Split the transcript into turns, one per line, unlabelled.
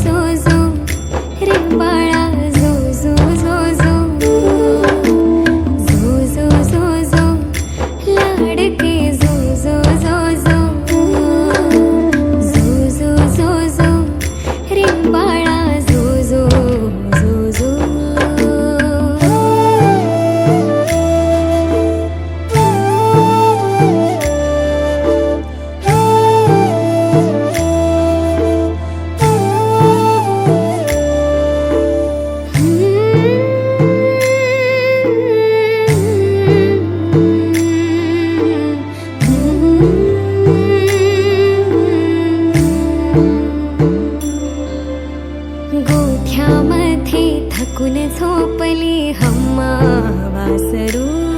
जो जो रे बाळा गोठ्यामध्ये थकून झोपली हम्मा वासरू